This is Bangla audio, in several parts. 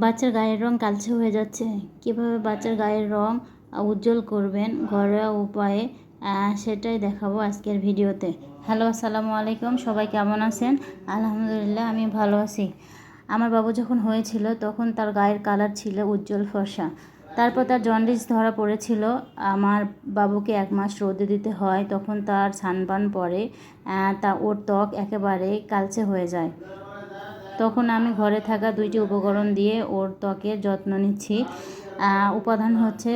বাচ্চার গায়ের রং কালচে হয়ে যাচ্ছে। কীভাবে বাচ্চার গায়ের রং উজ্জ্বল করবেন ঘরোয়া উপায়ে সেটাই দেখাবো আজকের ভিডিওতে। হ্যালো আসসালামু আলাইকুম। সবাই কেমন আছেন? আলহামদুলিল্লাহ আমি ভালো আছি। আমার বাবু যখন হয়েছিল তখন তার গায়ের কালার ছিল উজ্জ্বল ফর্সা। তারপর তার জন্ডিস ধরা পড়েছিল। আমার বাবুকে এক মাস রোদে দিতে হয় তখন তার ছানবান পড়ে আহ, তা ওর ত্বক একেবারে কালচে হয়ে যায়। তখন আমি ঘরে থাকা দুইটি উপকরণ দিয়ে ওর ত্বকের যত্ন নিচ্ছি। উপাদান হচ্ছে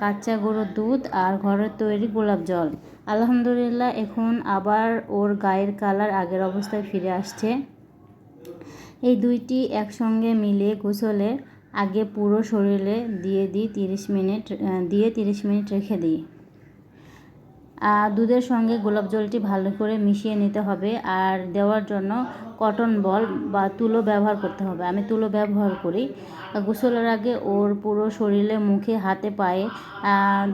কাঁচা গরুর দুধ আর ঘরের তৈরি গোলাপ জল। আলহামদুলিল্লাহ, এখন আবার ওর গায়ের কালার আগের অবস্থায় ফিরে আসছে। এই দুইটি একসঙ্গে মিলে গোসলের আগে পুরো শরীরে দিয়ে দিই তিরিশ মিনিট দিয়ে তিরিশ মিনিট রেখে দিই। দুধের সঙ্গে গোলাপ জলটি ভালো করে মিশিয়ে নিতে হবে আর দেওয়ার জন্য কটন বল বা তুলো ব্যবহার করতে হবে। আমি তুলো ব্যবহার করি। গোসলের আগে ওর পুরো শরীরে, মুখে, হাতে, পায়ে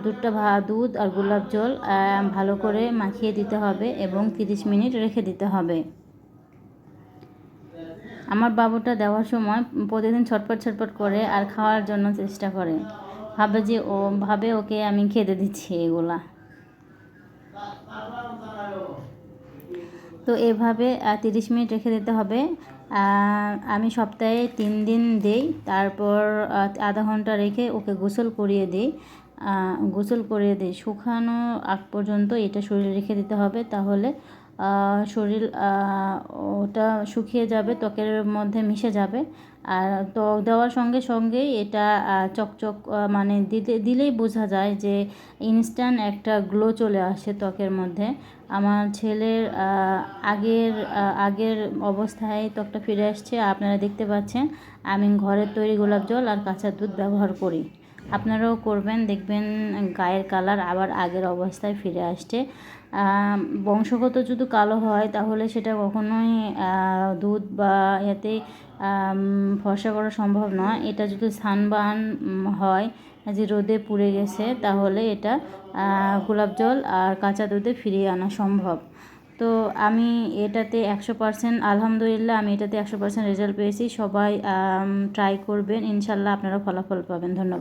দুধটা দুধ আর গোলাপ জল ভালো করে মাখিয়ে দিতে হবে এবং তিরিশ মিনিট রেখে দিতে হবে। আমার বাবুটা দেওয়ার সময় প্রতিদিন ছটপট ছটপট করে আর খাওয়ার জন্য চেষ্টা করে। ভাবে যে ও, ভাবে ওকে আমি খেতে দিচ্ছি এগুলা। তো এভাবে তিরিশ মিনিট রেখে দিতে হবে। আমি সপ্তাহে তিন দিন দিই, তারপর আধা ঘণ্টা রেখে ওকে গোসল করিয়ে দিই। গোসল করিয়ে দিই। শুকানো আগ পর্যন্ত এটা শরীরে রেখে দিতে হবে, তাহলে শরীর ওটা শুকিয়ে যাবে, ত্বকের মধ্যে মিশে যাবে। আর ত্বক দেওয়ার সঙ্গে সঙ্গেই এটা চকচক মানে দিতে দিলেই বোঝা যায় যে ইনস্ট্যান্ট একটা গ্লো চলে আসে ত্বকের মধ্যে। আমার ছেলের আগের আগের অবস্থায় ত্বকটা ফিরে আসছে, আপনারা দেখতে পাচ্ছেন। আমি ঘরের তৈরি গোলাপ জল আর কাঁচা দুধ ব্যবহার করি। আপনারাও করবেন দেখবেন গায়ের কালার আবার আগের অবস্থায় ফিরে আসছে। বংশগত যদি কালো হয় তাহলে সেটা কখনোই দুধ বা এতে ফর্সা করা সম্ভব নয়। এটা যদি সানবার্ন উম, হয় যে রোদে পুড়ে গেছে তাহলে এটা গোলাপ জল আর কাঁচা দুধে ফিরিয়ে আনা সম্ভব। তো আমি এটাতে একশো পার্সেন্ট আলহামদুলিল্লাহ আমি এটাতে একশো পার্সেন্ট রেজাল্ট পেয়েছি। সবাই ট্রাই করবেন। ইনশাল্লাহ আপনারা ফলাফল পাবেন। ধন্যবাদ।